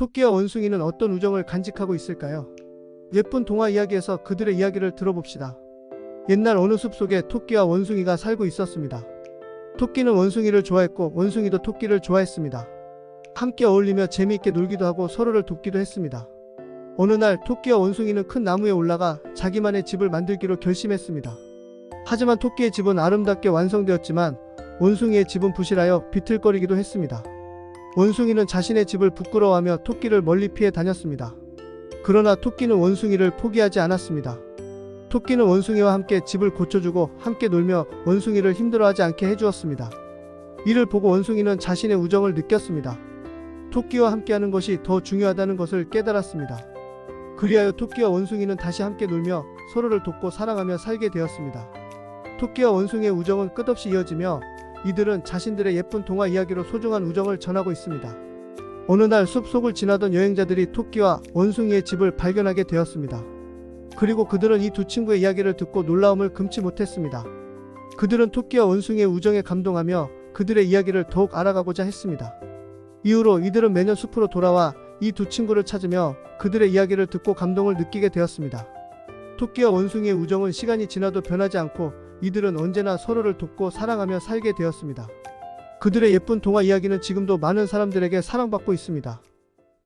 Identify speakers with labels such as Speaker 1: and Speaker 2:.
Speaker 1: 토끼와 원숭이는 어떤 우정을 간직하고 있을까요? 예쁜 동화 이야기에서 그들의 이야기를 들어봅시다. 옛날 어느 숲 속에 토끼와 원숭이가 살고 있었습니다. 토끼는 원숭이를 좋아했고 원숭이도 토끼를 좋아했습니다. 함께 어울리며 재미있게 놀기도 하고 서로를 돕기도 했습니다. 어느 날 토끼와 원숭이는 큰 나무에 올라가 자기만의 집을 만들기로 결심했습니다. 하지만 토끼의 집은 아름답게 완성되었지만 원숭이의 집은 부실하여 비틀거리기도 했습니다. 원숭이는 자신의 집을 부끄러워하며 토끼를 멀리 피해 다녔습니다. 그러나 토끼는 원숭이를 포기하지 않았습니다. 토끼는 원숭이와 함께 집을 고쳐주고 함께 놀며 원숭이를 힘들어하지 않게 해주었습니다. 이를 보고 원숭이는 자신의 우정을 느꼈습니다. 토끼와 함께하는 것이 더 중요하다는 것을 깨달았습니다. 그리하여 토끼와 원숭이는 다시 함께 놀며 서로를 돕고 사랑하며 살게 되었습니다. 토끼와 원숭이의 우정은 끝없이 이어지며 이들은 자신들의 예쁜 동화 이야기로 소중한 우정을 전하고 있습니다. 어느 날 숲속을 지나던 여행자들이 토끼와 원숭이의 집을 발견하게 되었습니다. 그리고 그들은 이 두 친구의 이야기를 듣고 놀라움을 금치 못했습니다. 그들은 토끼와 원숭이의 우정에 감동하며 그들의 이야기를 더욱 알아가고자 했습니다. 이후로 이들은 매년 숲으로 돌아와 이 두 친구를 찾으며 그들의 이야기를 듣고 감동을 느끼게 되었습니다. 토끼와 원숭이의 우정은 시간이 지나도 변하지 않고 이들은 언제나 서로를 돕고 사랑하며 살게 되었습니다. 그들의 예쁜 동화 이야기는 지금도 많은 사람들에게 사랑받고 있습니다.